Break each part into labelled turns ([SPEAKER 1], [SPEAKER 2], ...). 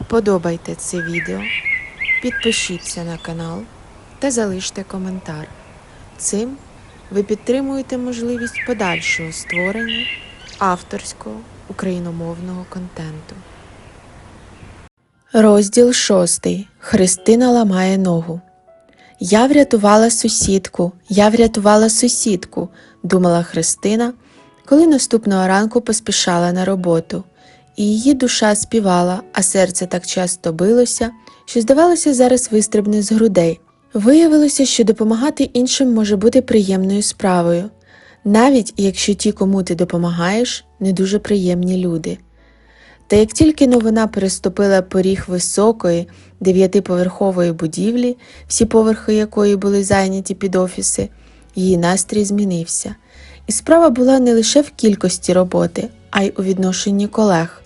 [SPEAKER 1] Вподобайте це відео, підпишіться на канал та залиште коментар. Цим ви підтримуєте можливість подальшого створення авторського україномовного контенту. Розділ шостий. Христина ламає ногу. Я врятувала сусідку, я врятувала сусідку, думала Христина, коли наступного ранку поспішала на роботу. І її душа співала, а серце так часто билося, що, здавалося, зараз вистрибне з грудей. Виявилося, що допомагати іншим може бути приємною справою, навіть якщо ті, кому ти допомагаєш, не дуже приємні люди. Та як тільки новина переступила поріг високої дев'ятиповерхової будівлі, всі поверхи якої були зайняті під офіси, її настрій змінився. І справа була не лише в кількості роботи, а й у відношенні колег.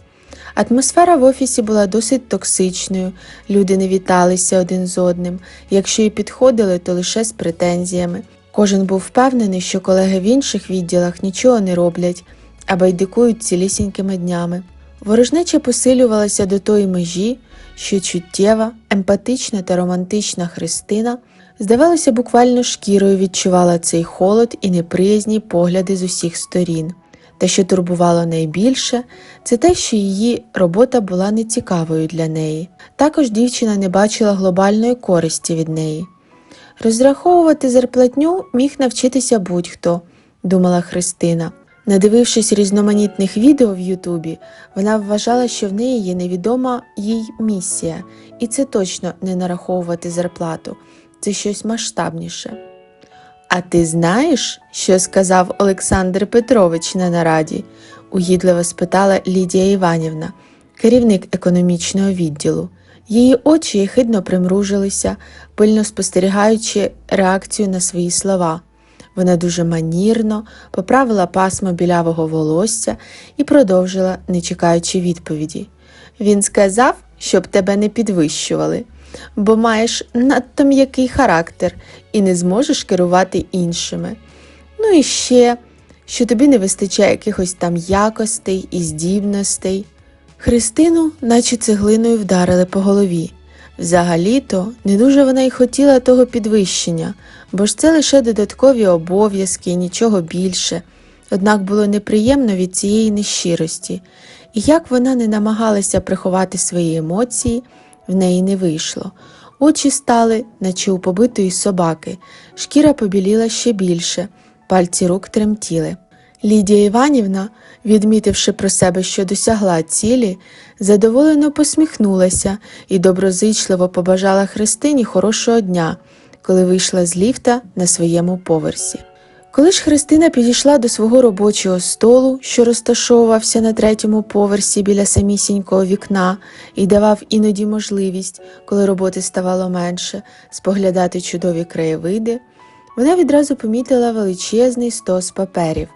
[SPEAKER 1] Атмосфера в офісі була досить токсичною, люди не віталися один з одним, якщо і підходили, то лише з претензіями. Кожен був впевнений, що колеги в інших відділах нічого не роблять, а байдикують цілісінькими днями. Ворожнеча посилювалася до тої межі, що чуттєва, емпатична та романтична Христина, здавалося, буквально шкірою відчувала цей холод і неприязні погляди з усіх сторін. Те, що турбувало найбільше, це те, що її робота була нецікавою для неї. Також дівчина не бачила глобальної користі від неї. Розраховувати зарплатню міг навчитися будь-хто, думала Христина. Надивившись різноманітних відео в Ютубі, вона вважала, що в неї є невідома їй місія, і це точно не нараховувати зарплату, це щось масштабніше. А ти знаєш, що сказав Олександр Петрович на нараді? угідливо спитала Лідія Іванівна, керівник економічного відділу. Її очі єхидно примружилися, пильно спостерігаючи реакцію на свої слова. Вона дуже манірно поправила пасмо білявого волосся і продовжила, не чекаючи відповіді. Він сказав, щоб тебе не підвищували, бо маєш надто м'який характер і не зможеш керувати іншими. Ну і ще, що тобі не вистачає якихось там якостей і здібностей. Христину, наче цеглиною вдарили по голові. Взагалі-то не дуже вона й хотіла того підвищення, бо ж це лише додаткові обов'язки і нічого більше. Однак було неприємно від цієї нещирості, і як вона не намагалася приховати свої емоції, в неї не вийшло. Очі стали, наче у побитої собаки, шкіра побіліла ще більше, пальці рук тремтіли. Лідія Іванівна, відмітивши про себе, що досягла цілі, задоволено посміхнулася і доброзичливо побажала Христині хорошого дня, коли вийшла з ліфта на своєму поверсі. Коли ж Христина підійшла до свого робочого столу, що розташовувався на третьому поверсі біля самісінького вікна, і давав іноді можливість, коли роботи ставало менше, споглядати чудові краєвиди, вона відразу помітила величезний стос паперів.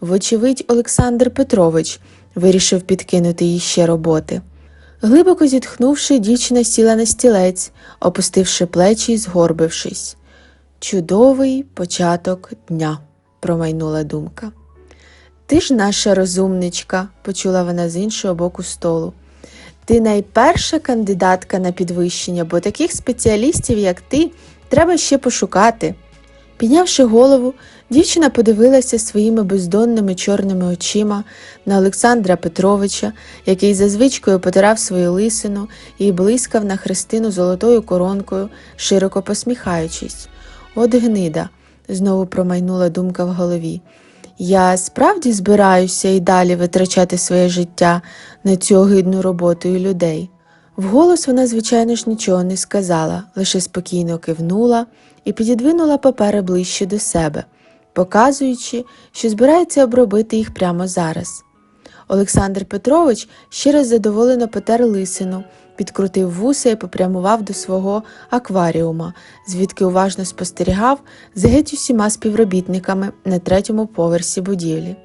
[SPEAKER 1] Вочевидь, Олександр Петрович вирішив підкинути їй ще роботи. Глибоко зітхнувши, дівчина сіла на стілець, опустивши плечі і згорбившись. Чудовий початок дня, промайнула думка. Ти ж наша розумничка, почула вона з іншого боку столу. Ти найперша кандидатка на підвищення, бо таких спеціалістів, як ти, треба ще пошукати. Піднявши голову, дівчина подивилася своїми бездонними чорними очима на Олександра Петровича, який за звичкою потирав свою лисину і блискав на Христину золотою коронкою, широко посміхаючись. От гнида, знову промайнула думка в голові. Я справді збираюся і далі витрачати своє життя на цю огидну роботу і людей. Вголос вона, звичайно ж, нічого не сказала, лише спокійно кивнула і підідвинула папери ближче до себе, показуючи, що збирається обробити їх прямо зараз. Олександр Петрович ще раз задоволено потер лисину, підкрутив вуса і попрямував до свого акваріума, звідки уважно спостерігав з геть усіма співробітниками на третьому поверсі будівлі.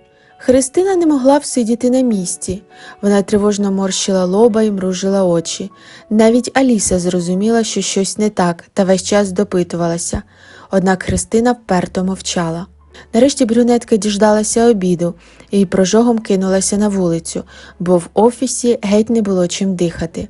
[SPEAKER 1] Христина не могла всидіти на місці. Вона тривожно морщила лоба і мружила очі. Навіть Аліса зрозуміла, що щось не так, та весь час допитувалася. Однак Христина вперто мовчала. Нарешті брюнетка діждалася обіду і прожогом кинулася на вулицю, бо в офісі геть не було чим дихати.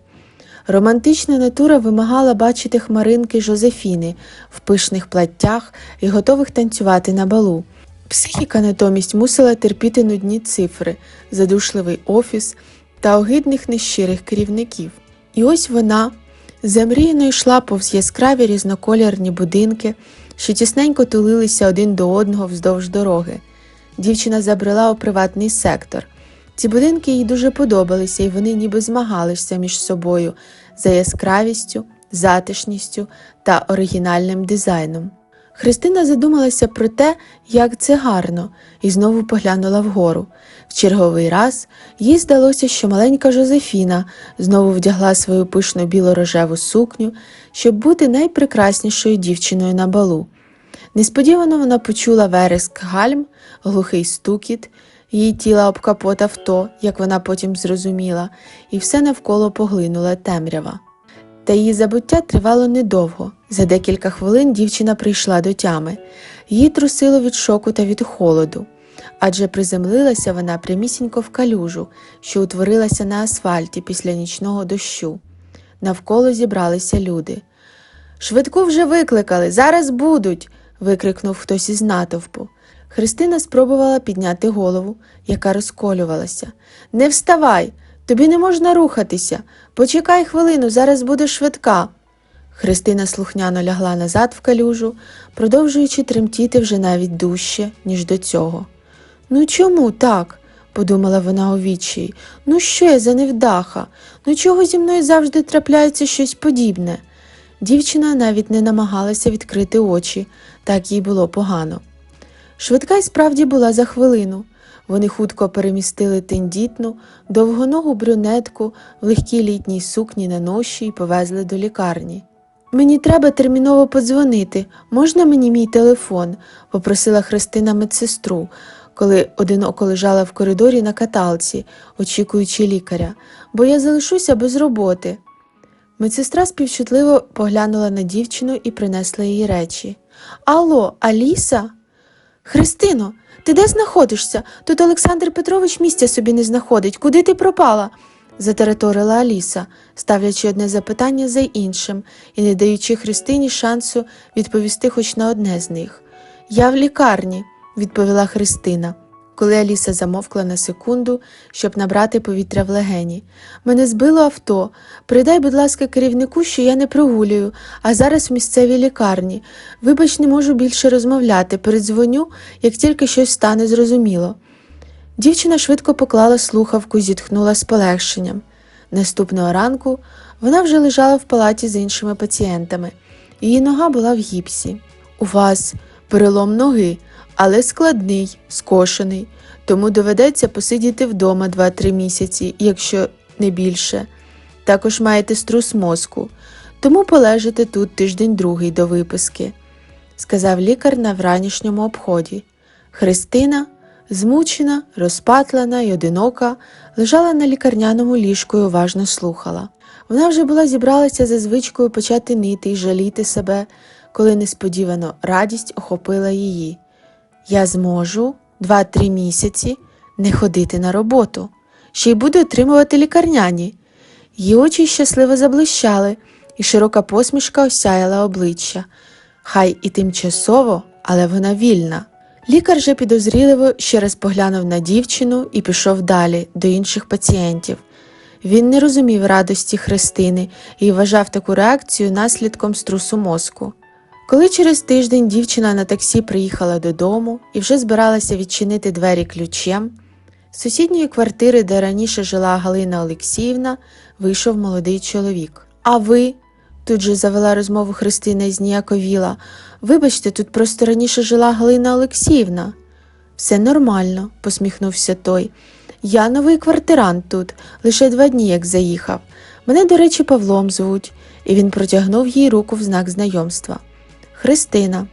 [SPEAKER 1] Романтична натура вимагала бачити хмаринки Жозефіни в пишних платтях і готових танцювати на балу. Психіка натомість мусила терпіти нудні цифри, задушливий офіс та огидних нещирих керівників. І ось вона замріяно йшла повз яскраві різнокольорні будинки, що тісненько тулилися один до одного вздовж дороги. Дівчина забрела у приватний сектор. Ці будинки їй дуже подобалися, і вони ніби змагалися між собою за яскравістю, затишністю та оригінальним дизайном. Христина задумалася про те, як це гарно, і знову поглянула вгору. В черговий раз їй здалося, що маленька Жозефіна знову вдягла свою пишну біло-рожеву сукню, щоб бути найпрекраснішою дівчиною на балу. Несподівано вона почула вереск гальм, глухий стукіт, її тіла об капот авто, як вона потім зрозуміла, і все навколо поглинула темрява. Та її забуття тривало недовго. За декілька хвилин дівчина прийшла до тями. Її трусило від шоку та від холоду, адже приземлилася вона прямісінько в калюжу, що утворилася на асфальті після нічного дощу. Навколо зібралися люди. Швидку вже викликали, зараз будуть. викрикнув хтось із натовпу. Христина спробувала підняти голову, яка розколювалася. Не вставай, тобі не можна рухатися. Почекай хвилину, зараз буде швидка. Христина слухняно лягла назад в калюжу, продовжуючи тремтіти вже навіть дужче, ніж до цього. Ну чому так? подумала вона у відчаї. Ну що я за невдаха? Ну чого зі мною завжди трапляється щось подібне? Дівчина навіть не намагалася відкрити очі, так їй було погано. Швидка й справді була за хвилину. Вони хутко перемістили тендітну, довгоногу брюнетку в легкій літній сукні на ноші і повезли до лікарні. Мені треба терміново подзвонити. Можна мені мій телефон? попросила Христина медсестру, коли одиноко лежала в коридорі на каталці, очікуючи лікаря, бо я залишуся без роботи. Медсестра співчутливо поглянула на дівчину і принесла їй речі. Алло, Аліса? Христино, ти де знаходишся? Тут Олександр Петрович місця собі не знаходить. Куди ти пропала? затараторила Аліса, ставлячи одне запитання за іншим і не даючи Христині шансу відповісти хоч на одне з них. Я в лікарні, відповіла Христина, коли Аліса замовкла на секунду, щоб набрати повітря в легені. Мене збило авто. Придай, будь ласка, керівнику, що я не прогулюю, а зараз в місцевій лікарні. Вибач, не можу більше розмовляти. Передзвоню, як тільки щось стане зрозуміло. Дівчина швидко поклала слухавку і зітхнула з полегшенням. Наступного ранку вона вже лежала в палаті з іншими пацієнтами. Її нога була в гіпсі. У вас перелом ноги, але складний, скошений, тому доведеться посидіти вдома 2-3 місяці, якщо не більше. Також маєте струс мозку, тому полежите тут тиждень другий до виписки, сказав лікар на вранішньому обході. Христина, змучена, розпатлана й одинока, лежала на лікарняному ліжку і уважно слухала. Вона вже була зібралася за звичкою почати нити й жаліти себе, коли несподівано радість охопила її. Я зможу два-три місяці не ходити на роботу, ще й буду отримувати лікарняні. Її очі щасливо заблищали, і широка посмішка осяяла обличчя. Хай і тимчасово, але вона вільна. Лікар же підозріливо ще раз поглянув на дівчину і пішов далі до інших пацієнтів. Він не розумів радості Христини і вважав таку реакцію наслідком струсу мозку. Коли через тиждень дівчина на таксі приїхала додому і вже збиралася відчинити двері ключем, з сусідньої квартири, де раніше жила Галина Олексіївна, вийшов молодий чоловік. А ви? тут же завела розмову Христина і зніяковіла. Вибачте, тут просто раніше жила Галина Олексіївна. Все нормально, посміхнувся той. Я новий квартирант тут, лише два дні як заїхав. Мене, до речі, Павлом звуть, і він протягнув їй руку в знак знайомства. Христина.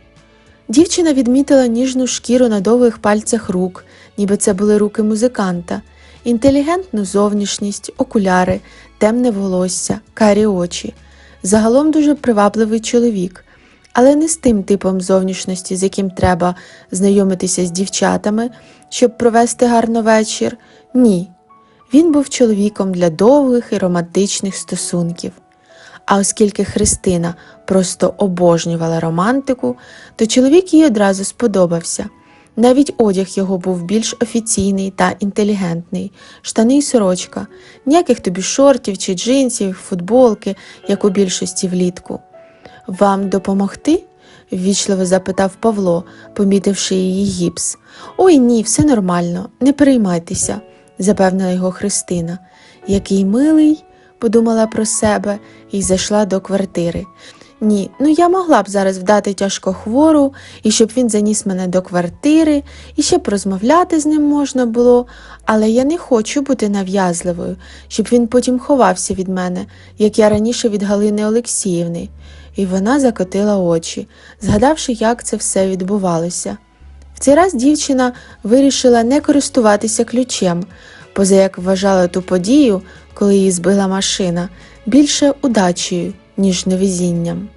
[SPEAKER 1] Дівчина відмітила ніжну шкіру на довгих пальцях рук, ніби це були руки музиканта, інтелігентну зовнішність, окуляри, темне волосся, карі очі. Загалом дуже привабливий чоловік, але не з тим типом зовнішності, з яким треба знайомитися з дівчатами, щоб провести гарно вечір. Ні. Він був чоловіком для довгих і романтичних стосунків. А оскільки Христина просто обожнювала романтику, то чоловік їй одразу сподобався. Навіть одяг його був більш офіційний та інтелігентний, штани й сорочка, ніяких тобі шортів чи джинсів, футболки, як у більшості влітку. Вам допомогти? ввічливо запитав Павло, помітивши її гіпс. Ой ні, все нормально, не переймайтеся, запевнила його Христина. Який милий, подумала про себе і зайшла до квартири. Ні, ну я могла б зараз вдати тяжко хвору, і щоб він заніс мене до квартири, і ще б розмовляти з ним можна було, але я не хочу бути нав'язливою, щоб він потім ховався від мене, як я раніше від Галини Олексіївни. І вона закотила очі, згадавши, як це все відбувалося. В цей раз дівчина вирішила не користуватися ключем, поза як вважала ту подію, коли її збила машина, більше удачею, ніж невезінням.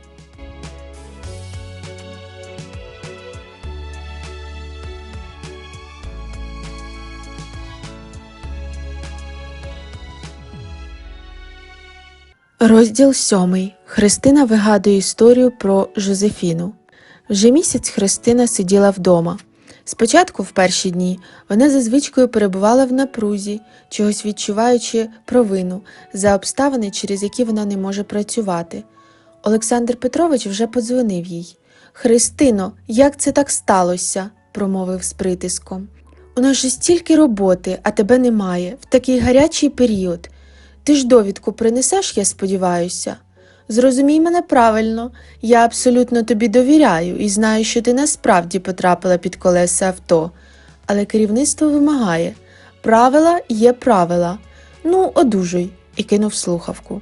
[SPEAKER 1] Розділ сьомий. Христина вигадує історію про Жозефіну. Вже місяць Христина сиділа вдома. Спочатку, в перші дні, вона за звичкою перебувала в напрузі, чогось відчуваючи провину за обставини, через які вона не може працювати. Олександр Петрович вже подзвонив їй. Христино, як це так сталося? промовив з притиском. У нас же стільки роботи, а тебе немає, в такий гарячий період. Ти ж довідку принесеш, я сподіваюся. Зрозумій мене правильно, я абсолютно тобі довіряю і знаю, що ти насправді потрапила під колеса авто, але керівництво вимагає правила є правила. Ну, одужуй, і кинув слухавку.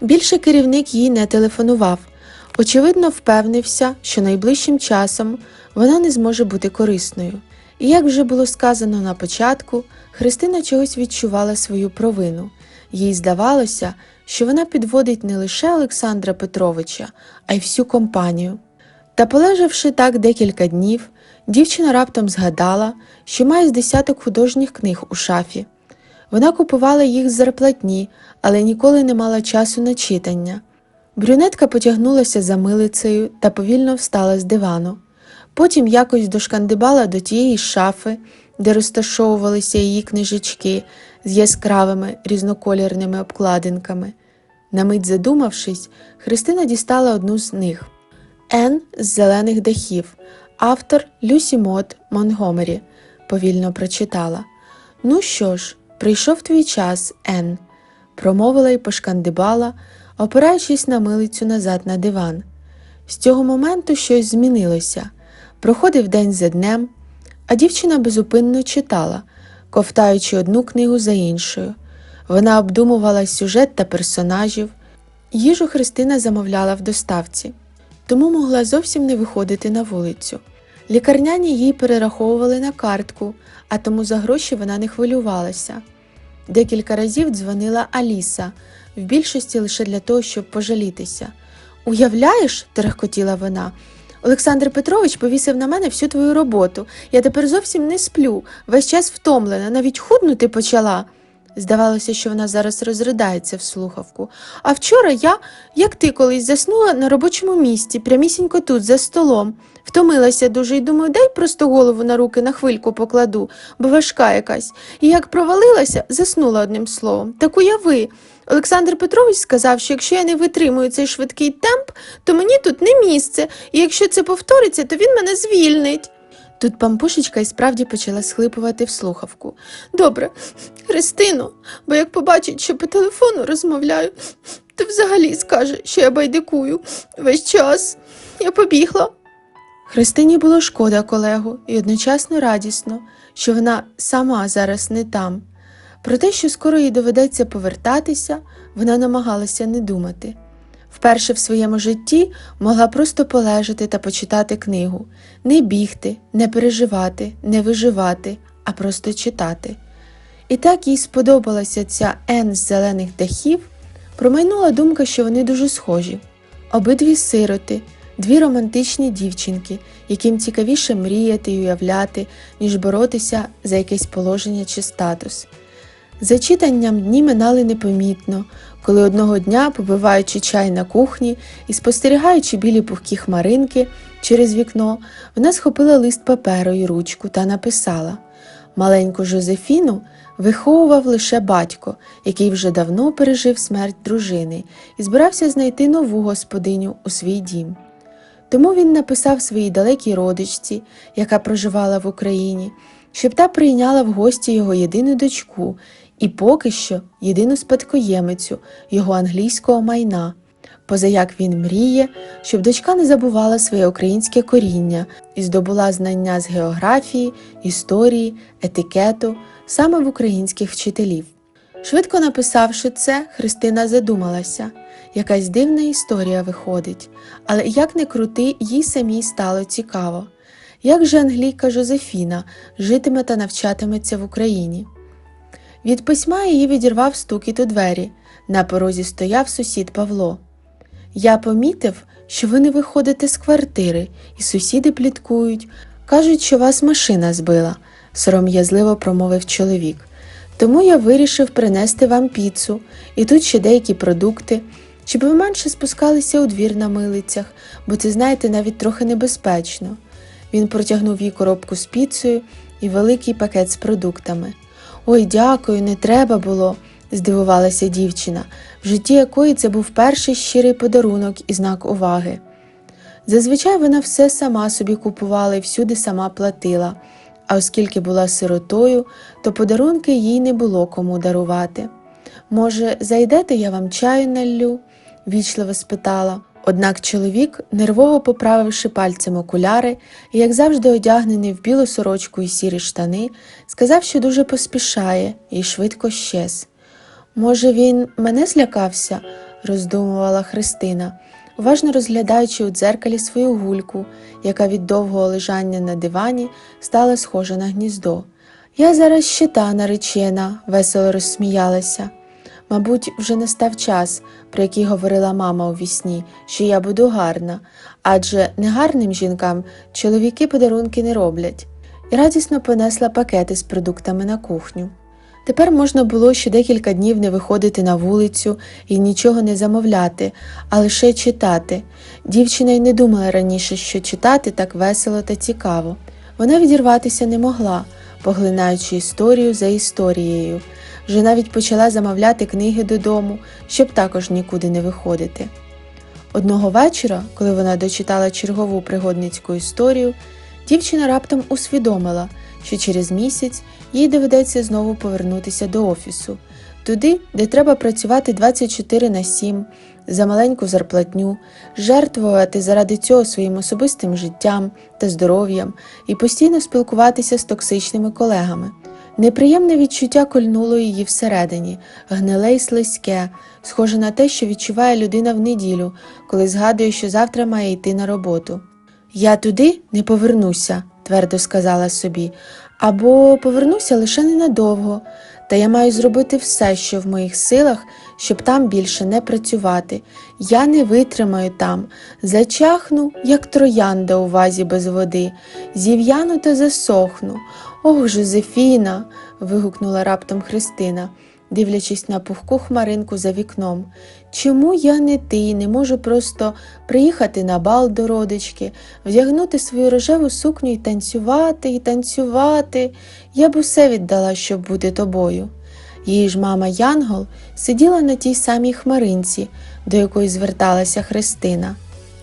[SPEAKER 1] Більше керівник їй не телефонував. Очевидно, впевнився, що найближчим часом вона не зможе бути корисною. І як вже було сказано на початку, Христина чогось відчувала свою провину. Їй здавалося, що вона підводить не лише Олександра Петровича, а й всю компанію. Та, полежавши так декілька днів, дівчина раптом згадала, що має з десяток художніх книг у шафі. Вона купувала їх зарплатні, але ніколи не мала часу на читання. Брюнетка потягнулася за милицею та повільно встала з дивану. Потім якось дошкандибала до тієї шафи, де розташовувалися її книжечки з яскравими різноколірними обкладинками. На мить задумавшись, Христина дістала одну з них Ен з зелених дахів, автор Люсі Мот Монгомері, повільно прочитала. Ну що ж, прийшов твій час, Ен, промовила й пошкандибала, опираючись на милицю назад на диван. З цього моменту щось змінилося. Проходив день за днем, а дівчина безупинно читала, ковтаючи одну книгу за іншою. Вона обдумувала сюжет та персонажів. Їжу Христина замовляла в доставці, тому могла зовсім не виходити на вулицю. Лікарняні їй перераховували на картку, а тому за гроші вона не хвилювалася. Декілька разів дзвонила Аліса, в більшості лише для того, щоб пожалітися. Уявляєш, терехкотіла вона. Олександр Петрович повісив на мене всю твою роботу. Я тепер зовсім не сплю, весь час втомлена, навіть худнути почала. Здавалося, що вона зараз розридається в слухавку. А вчора я, як ти колись, заснула на робочому місці, прямісінько тут, за столом. Втомилася дуже і думаю, дай просто голову на руки на хвильку покладу, бо важка якась. І як провалилася, заснула одним словом. Так уяви. Олександр Петрович сказав, що якщо я не витримую цей швидкий темп, то мені тут не місце, і якщо це повториться, то він мене звільнить. Тут пампушечка і справді почала схлипувати в слухавку. Добре, Христино, бо як побачить, що по телефону розмовляю, то взагалі скаже, що я байдикую весь час. Я побігла. Христині було шкода колегу і одночасно радісно, що вона сама зараз не там. Про те, що скоро їй доведеться повертатися, вона намагалася не думати. Вперше в своєму житті могла просто полежати та почитати книгу, не бігти, не переживати, не виживати, а просто читати. І так їй сподобалася ця Ен з зелених дахів, промайнула думка, що вони дуже схожі. Обидві сироти, дві романтичні дівчинки, яким цікавіше мріяти й уявляти, ніж боротися за якесь положення чи статус. За читанням дні минали непомітно, коли одного дня, попиваючи чай на кухні і спостерігаючи білі пухкі хмаринки через вікно, вона схопила лист паперу і ручку та написала Маленьку Жозефіну виховував лише батько, який вже давно пережив смерть дружини і збирався знайти нову господиню у свій дім. Тому він написав своїй далекій родичці, яка проживала в Україні, щоб та прийняла в гості його єдину дочку і поки що єдину спадкоємицю його англійського майна. Позаяк він мріє, щоб дочка не забувала своє українське коріння і здобула знання з географії, історії, етикету саме в українських вчителів. Швидко написавши це, Христина задумалася. Якась дивна історія виходить, але як не крути, їй самій стало цікаво. Як же англійка Жозефіна житиме та навчатиметься в Україні? Від письма її відірвав стукіт у двері. На порозі стояв сусід Павло. Я помітив, що ви не виходите з квартири, і сусіди пліткують. Кажуть, що вас машина збила, сором'язливо промовив чоловік. Тому я вирішив принести вам піцу і тут ще деякі продукти, щоб ви менше спускалися у двір на милицях, бо це, знаєте, навіть трохи небезпечно. Він протягнув їй коробку з піцею і великий пакет з продуктами. Ой, дякую, не треба було, здивувалася дівчина, в житті якої це був перший щирий подарунок і знак уваги. Зазвичай вона все сама собі купувала і всюди сама платила, а оскільки була сиротою, то подарунки їй не було кому дарувати. Може, зайдете, я вам чаю наллю? вічливо спитала. Однак чоловік, нервово поправивши пальцем окуляри і, як завжди, одягнений в білу сорочку і сірі штани, сказав, що дуже поспішає і швидко щез. Може, він мене злякався? роздумувала Христина, уважно розглядаючи у дзеркалі свою гульку, яка від довгого лежання на дивані стала схожа на гніздо. Я зараз щита наречена, весело розсміялася. Мабуть, вже настав час, про який говорила мама у вісні, що я буду гарна, адже негарним жінкам чоловіки подарунки не роблять, і радісно понесла пакети з продуктами на кухню. Тепер можна було ще декілька днів не виходити на вулицю і нічого не замовляти, а лише читати. Дівчина й не думала раніше, що читати так весело та цікаво. Вона відірватися не могла, поглинаючи історію за історією. Вже навіть почала замовляти книги додому, щоб також нікуди не виходити. Одного вечора, коли вона дочитала чергову пригодницьку історію, дівчина раптом усвідомила, що через місяць їй доведеться знову повернутися до офісу, туди, де треба працювати 24 на 7, за маленьку зарплатню, жертвувати заради цього своїм особистим життям та здоров'ям і постійно спілкуватися з токсичними колегами. Неприємне відчуття кольнуло її всередині, гниле й слизьке, схоже на те, що відчуває людина в неділю, коли згадує, що завтра має йти на роботу. Я туди не повернуся, твердо сказала собі, або повернуся лише ненадовго, та я маю зробити все, що в моїх силах, щоб там більше не працювати. Я не витримаю там, зачахну, як троянда у вазі без води, зів'яну та засохну. Ох, Жозефіна. вигукнула раптом Христина, дивлячись на пухку хмаринку за вікном. Чому я не ти, не можу просто приїхати на бал до родички, вдягнути свою рожеву сукню і танцювати, і танцювати. Я б усе віддала, щоб бути тобою. Її ж мама Янгол сиділа на тій самій хмаринці, до якої зверталася Христина.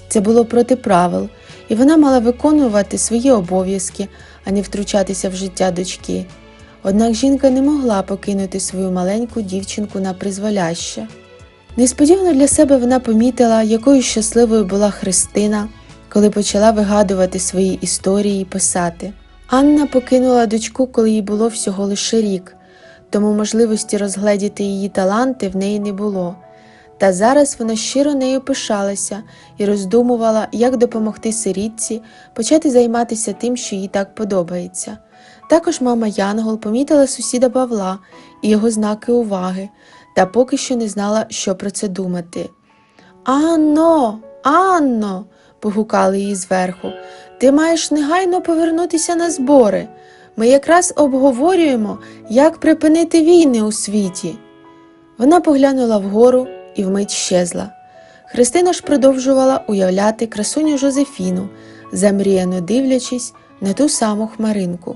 [SPEAKER 1] Це було проти правил, і вона мала виконувати свої обов'язки, а не втручатися в життя дочки. Однак жінка не могла покинути свою маленьку дівчинку на призволяще. Несподівано для себе вона помітила, якою щасливою була Христина, коли почала вигадувати свої історії і писати. Анна покинула дочку, коли їй було всього лише рік, тому можливості розгледіти її таланти в неї не було. Та зараз вона щиро нею пишалася і роздумувала, як допомогти сирітці почати займатися тим, що їй так подобається. Також мама Янгол помітила сусіда Павла і його знаки уваги, та поки що не знала, що про це думати. Анно, Анно, погукали її зверху, ти маєш негайно повернутися на збори. Ми якраз обговорюємо, як припинити війни у світі. Вона поглянула вгору і вмить щезла. Христина ж продовжувала уявляти красуню Жозефіну, замріяно дивлячись на ту саму хмаринку.